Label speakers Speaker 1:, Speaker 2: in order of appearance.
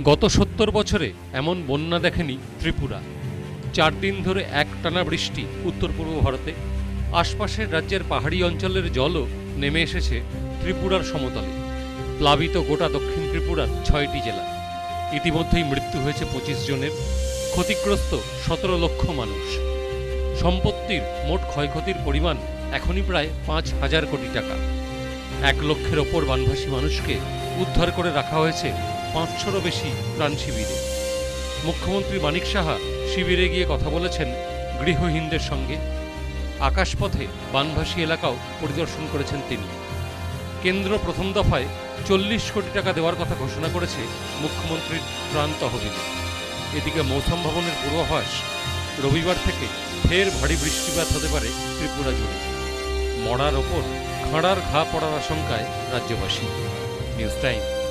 Speaker 1: গত সত্তর বছরে এমন বন্যা দেখেনি ত্রিপুরা। চার দিন ধরে একটানা বৃষ্টি উত্তর পূর্ব ভারতে। আশপাশের রাজ্যের পাহাড়ি অঞ্চলের জলও নেমে এসেছে ত্রিপুরার সমতলে। প্লাবিত গোটা দক্ষিণ ত্রিপুরার ছয়টি জেলা। ইতিমধ্যেই মৃত্যু হয়েছে পঁচিশ জনের। ক্ষতিগ্রস্ত সতেরো লক্ষ মানুষ। সম্পত্তির মোট ক্ষয়ক্ষতির পরিমাণ এখনই প্রায় পাঁচ হাজার কোটি টাকা। এক লক্ষের ওপর বানভাসী মানুষকে উদ্ধার করে রাখা হয়েছে পাঁচশোরও বেশি প্রাণ শিবিরে। মুখ্যমন্ত্রী মানিক সাহা শিবিরে গিয়ে কথা বলেছেন গৃহহীনদের সঙ্গে। আকাশপথে বানভাসী এলাকাও পরিদর্শন করেছেন তিনি। কেন্দ্র প্রথম দফায় চল্লিশ কোটি টাকা দেওয়ার কথা ঘোষণা করেছে মুখ্যমন্ত্রীর ত্রাণ তহবিল। এদিকে মৌসুম ভবনের পূর্বাভাস, রবিবার থেকে ফের ভারী বৃষ্টিপাত হতে পারে ত্রিপুরা জুড়ে। মরার ওপর খাঁড়ার ঘা পড়ার আশঙ্কায় রাজ্যবাসী। News time.